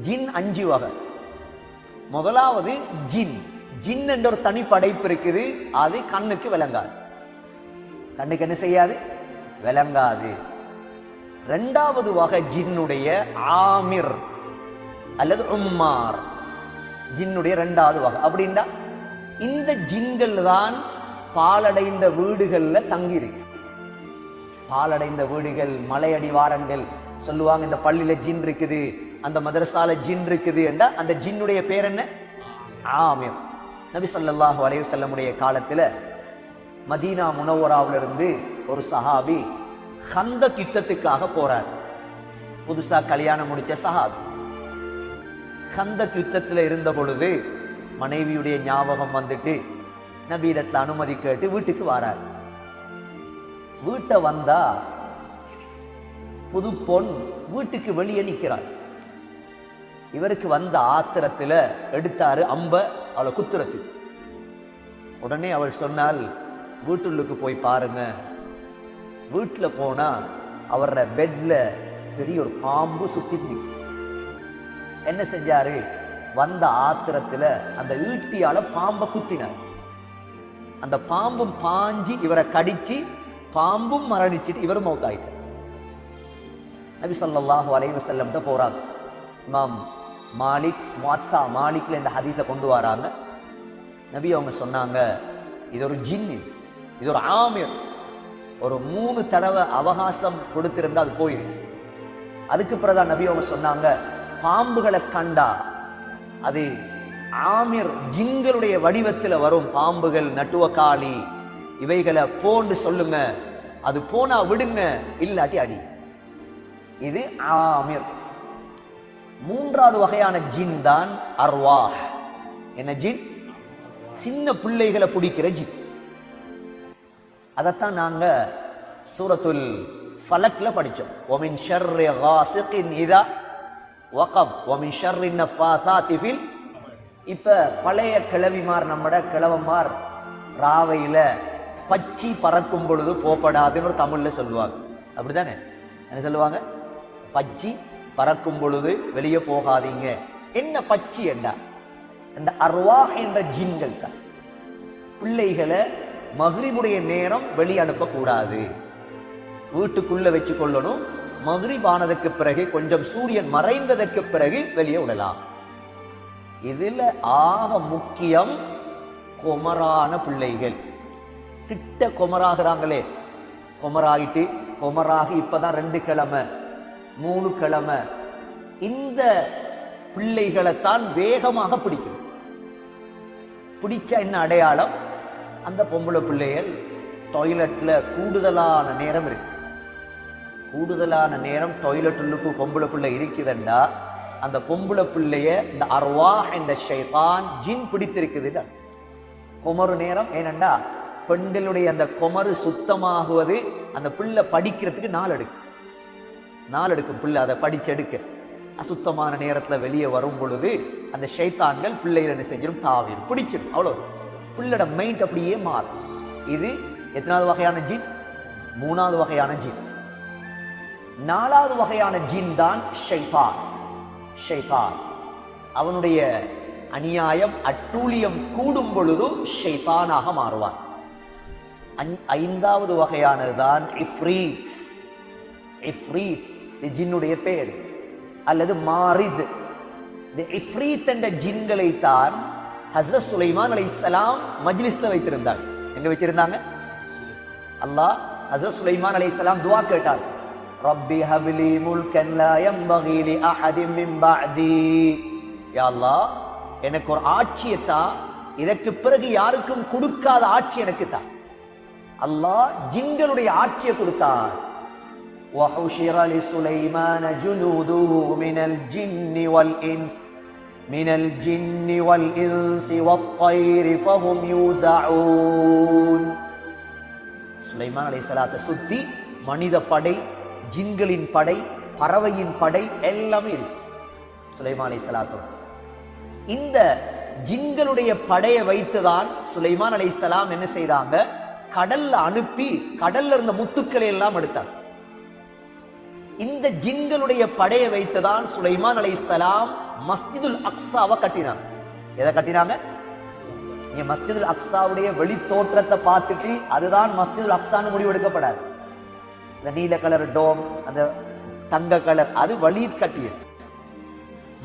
ஜின் அஞ்சு வகை. முதலாவது ஜின். ஜின் என்ற ஒரு தனி படைப்பு இருக்குது. அது கண்ணுக்கு விளங்காது. கண்ணுக்கு என்ன செய்யாது? விளங்காது. ரெண்டாவது வகை ஜின்னுடைய ஆமிர் அல்லது உம்மார். ஜின்னுடைய ரெண்டாவது வகை. அப்படின்னா இந்த ஜின்கள் தான் பாலடைந்த வீடுகளில் தங்கியிருக்கு. பாலடைந்த வீடுகள் மலையடிவாரங்கள். சொல்லுவாங்க இந்த பள்ளியில ஜின் இருக்குது. அந்த மதரசால ஜின் இருக்குது என்றா அந்த ஜின்னுடைய பேர் என்ன? ஆமியம் நபி ஸல்லல்லாஹு அலைஹி செல்லமுடைய காலத்துல மதீனா முனவராவிலிருந்து ஒரு சஹாபி ஹந்த யுத்தத்துக்காக போறார். புதுசா கல்யாணம் முடிச்ச சஹாபி. ஹந்த யுத்தத்தில் இருந்த பொழுது மனைவியுடைய ஞாபகம் வந்துட்டு நபீடத்தில் அனுமதி கேட்டு வீட்டுக்கு வாரார். வீட்டை வந்தா புது பொன் வீட்டுக்கு வெளியே நிற்கிறாள் இவருக்கு வந்த ஆத்திரத்துல எடுத்தாரு அம்ப அவளை குத்துறது உடனே அவள் சொன்னால் வீட்டுள்ளுக்கு போய் பாருங்க. வீட்டுல போனா அவரோட பெட்ல பெரிய ஒரு பாம்பு சுத்தி என்ன செஞ்சாரு? வந்த ஆத்திரத்துல அந்த ஈட்டியால பாம்பை குத்தினார். அந்த பாம்பும் பாஞ்சி இவரை கடிச்சு பாம்பும் மரணிச்சுட்டு இவரும் மௌத்தாயிட்டார். நபி சொல்லாஹு அலைவசல்லம் தான் போறாங்க. இமாம் மாலிக் மாத்தா மாலிக்ல இந்த ஹதீஸை கொண்டு வராங்க. நபி அவங்க சொன்னாங்க இது ஒரு ஜின் இது. ஒரு ஆமிர். ஒரு மூணு தடவை அவகாசம் கொடுத்திருந்தா அது போயிருக்கு. அதுக்கு பிறகுதான் நபி அவங்க சொன்னாங்க பாம்புகளை கண்டா அது ஆமிர் ஜிங்களுடைய வடிவத்தில் வரும். பாம்புகள் நட்டுவக்காளி இவைகளை போன்னு சொல்லுங்க. அது போனா விடுங்க இல்லாட்டி அடி. இது ஆமிர். மூன்றாவது வகையான ஜின் தான் அர்வாஹ். என்ன ஜின்? சின்ன பிள்ளைகளை பிடிக்கிற ஜின். அதைத்தான் நாங்க சூரத்துல் ஃபலக்ல படிச்சோம். ஒமின் ஷர்ரி காசிகின் இதா வகம் ஒமின் ஷர்ரி நஃபாசாத்தி திஃபில் இப்ப பழைய கிழவிமார் நம்மட கிழவமார் ராவையில பச்சி பறக்கும் பொழுது போப்படாதுன்னு ஒரு தமிழ்ல சொல்லுவாங்க. அப்படிதானே என்ன சொல்லுவாங்க? பச்சி பறக்கும் பொழுது வெளியே போகாதீங்க. என்ன பச்சி என்ன? இந்த அர்வாஹ் என்ற ஜின்கள் தான். பிள்ளைகளை மகிரிபுடைய நேரம் வெளி அனுப்பக்கூடாது. வீட்டுக்குள்ள வச்சு கொள்ளணும் மகிரிபானதுக்கு பிறகு கொஞ்சம் சூரியன் மறைந்ததற்கு பிறகு வெளியே விடலாம். இதுல ஆக முக்கியம் குமரான பிள்ளைகள். கிட்ட குமராகிறாங்களே. குமராயிட்டு குமராகி இப்பதான் ரெண்டு கிழமை. மூணு கிழமை இந்த பிள்ளைகளைத்தான் வேகமாக பிடிக்கும். பிடிச்ச என்ன அடையாளம்? அந்த பொம்பளை பிள்ளைகள் டாய்லெட்ல கூடுதலான நேரம் இருக்கு. கூடுதலான நேரம் டாய்லெட்டுள்ளுக்கு பொம்பளை பிள்ளை இருக்குதுண்டா? அந்த பொம்பளை பிள்ளைய இந்த அர்வா என்ற ஷைதான் ஜின் பிடித்திருக்குதுடா. குமரு நேரம் ஏனண்டா? பெண்களுடைய அந்த குமரு சுத்தமாகுவது அந்த பிள்ளை படிக்கிறதுக்கு நாள் எடுக்கும். நாள் எடுக்கும் பிள்ளை அதை படிச்செடுக்க. அசுத்தமான நேரத்துல வெளியே வரும் பொழுது அந்த ஷைத்தான்கள் பிள்ளைகள் என்ன செஞ்சிடும் தாவிடும் பிடிச்சிடும் அவ்வளோ பிள்ளோட மைண்ட் அப்படியே மாறும். இது எத்தனாவது வகையான ஜீன்? மூணாவது வகையான ஜீன். நாலாவது வகையான ஜீன் தான் ஷைத்தான். ஷைத்தான். அவனுடைய அநியாயம் அட்டூழியம் கூடும் பொழுது ஷைத்தானாக மாறுவான். ஐந்தாவது வகையானதுதான் இஃப்ரீத் இஃப்ரீத் ஜின்னுடைய பெயர் அல்லது மாரித். இஃப்ரீத் என்ற ஜின்களை தான் ஹசரத் சுலைமான் அலைஹிஸ்ஸலாம் மஜ்லிஸ்ல வைத்திருந்தார். எங்க வச்சிருந்தாங்க? அல்லாஹ் ஹசரத் சுலைமான் அலை இஸ்லாம் துவா கேட்டார். ரப்பி ஹபிலி முல்கன் லா யம்பகி லி அஹதின் மின் பஅதி. யா அல்லாஹ் எனக்கு ஒரு ஆட்சியை தா. இதற்கு பிறகு யாருக்கும் கொடுக்காத ஆட்சி எனக்கு தா. அல்லாஹ் ஜின்களுடைய ஆட்சியை கொடுத்தார். وحشر لسليمان جنوده من الجن والإنس من الجن والإنس والطير فهم يوزعون சுலைமான் அலை சலாத்தை சுத்தி மனித படை ஜின்களின் படை பறவையின் படை எல்லாமே இருக்கு சுலைமான் அலை சலாத்தோட இந்த ஜின்களுடைய படையை வைத்துதான் சுலைமான் அலைஹிஸ்ஸலாம் என்ன செய்தாங்க கடல்ல அனுப்பி கடல்ல இருந்த முத்துக்களை எல்லாம் எடுத்தாங்க இந்த ஜின்களுடைய படையை வைத்துதான் சுலைமான் சலாம் மஸ்ஜிதுல் அக்ஸாவை கட்டினாங்க எதை கட்டினாங்க? நீ மஸ்ஜிதுல் அக்ஸாவுடைய வெளி தோற்றத்தை பார்த்துட்டு அதுதான் மஸ்ஜிதுல் அக்ஸான்னு முடிவெடுக்கப்படாது இந்த நீல கலர் டோம் அந்த தங்க கலர் அது வழி கட்டியது.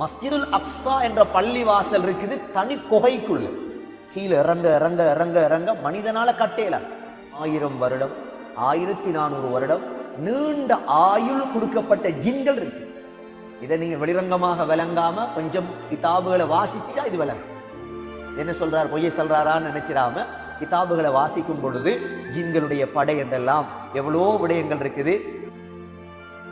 மஸ்ஜிதுல் அக்ஸா என்ற பள்ளி வாசல் இருக்குது தனி குகைக்குள்ள. கீழே இறங்க இறங்க இறங்க இறங்க மனிதனால கட்டேல. ஆயிரம் வருடம் ஆயிரத்தி நானூறு வருடம் நீண்ட ஆயுள் கொடுக்கப்பட்ட ஜின்கள் இருக்கு. இதை நீங்க வெளிரங்கமாக விளங்காம கொஞ்சம் கிதாபுகளை வாசிச்சா இது விளங்கும். என்ன சொல்றார்? பொய்யை சொல்றாரான்னு நினைச்சிடாம கிதாபுகளை வாசிக்கும் பொழுது ஜின்களுடைய படை என்றெல்லாம் எவ்வளோ விடயங்கள் இருக்குது.